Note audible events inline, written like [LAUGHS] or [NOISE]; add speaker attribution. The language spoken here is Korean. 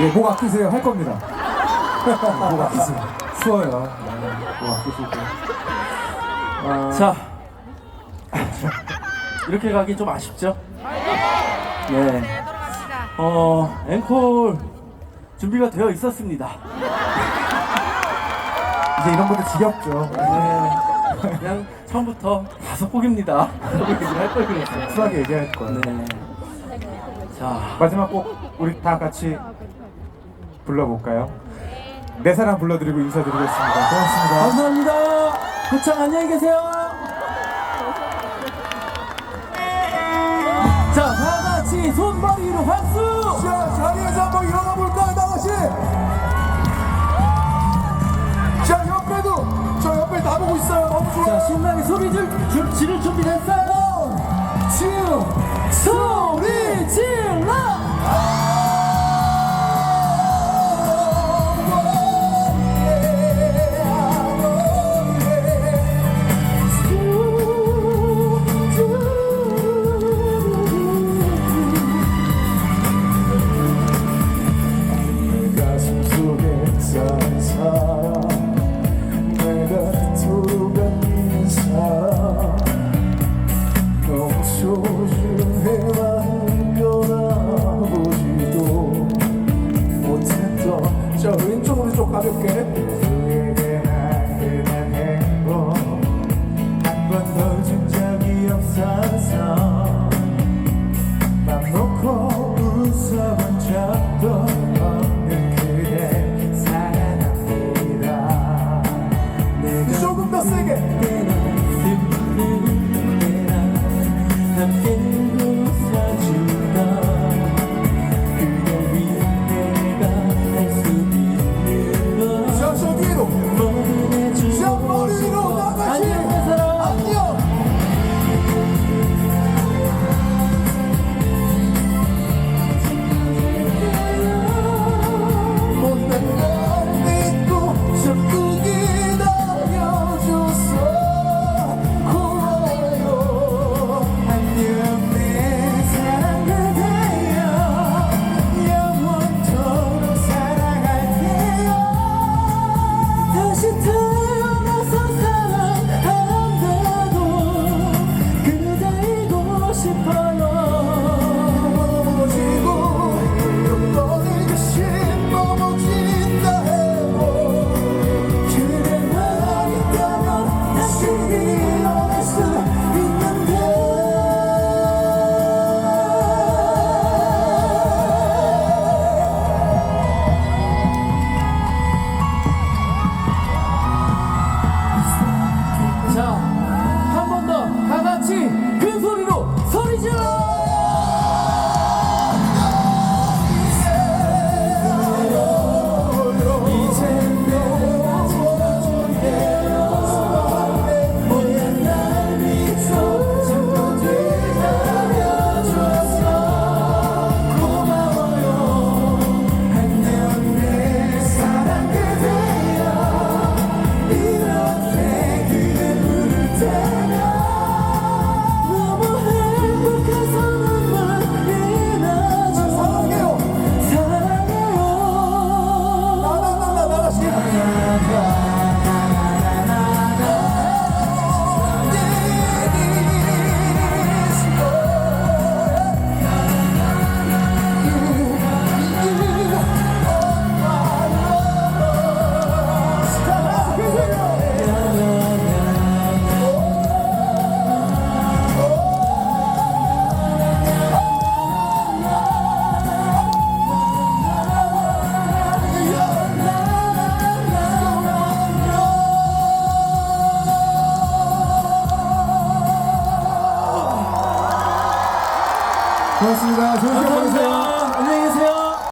Speaker 1: 예, 목 아끼세요. 할 겁니다. [LAUGHS] 목 아끼세요. 추워요. 네, 목 아끼시고. 아,
Speaker 2: 자, [LAUGHS] 이렇게 가기 좀 아쉽죠? 네. 어, 앵콜 준비가 되어 있었습니다. [LAUGHS]
Speaker 1: 이제 이런 것도 지겹죠.
Speaker 2: 네. 그냥 처음부터 다섯 곡입니다. 그렇게 얘기를 할걸 그랬어요.
Speaker 1: 쿨하게 얘기할 거예요.
Speaker 2: 네. 자,
Speaker 1: 마지막 곡 우리 다 같이 불러볼까요? 네 사람 불러드리고 인사드리겠습니다. 고맙습니다.
Speaker 2: 감사합니다. 고창 안녕히 계세요. 자, 다 같이 손머리로 박수!
Speaker 1: 자, 자리에서 한번 일어나 볼까요, 나가씨? 자, 옆에도, 저 옆에 나보고 있어요. 너무
Speaker 2: 자,
Speaker 1: 좋아요.
Speaker 2: 신나게 소리 줄, 줄, 지를 준비됐어요? 왼쪽 오른쪽
Speaker 1: 가볍게. 고맙습니다. 좋은 시간 보내세요.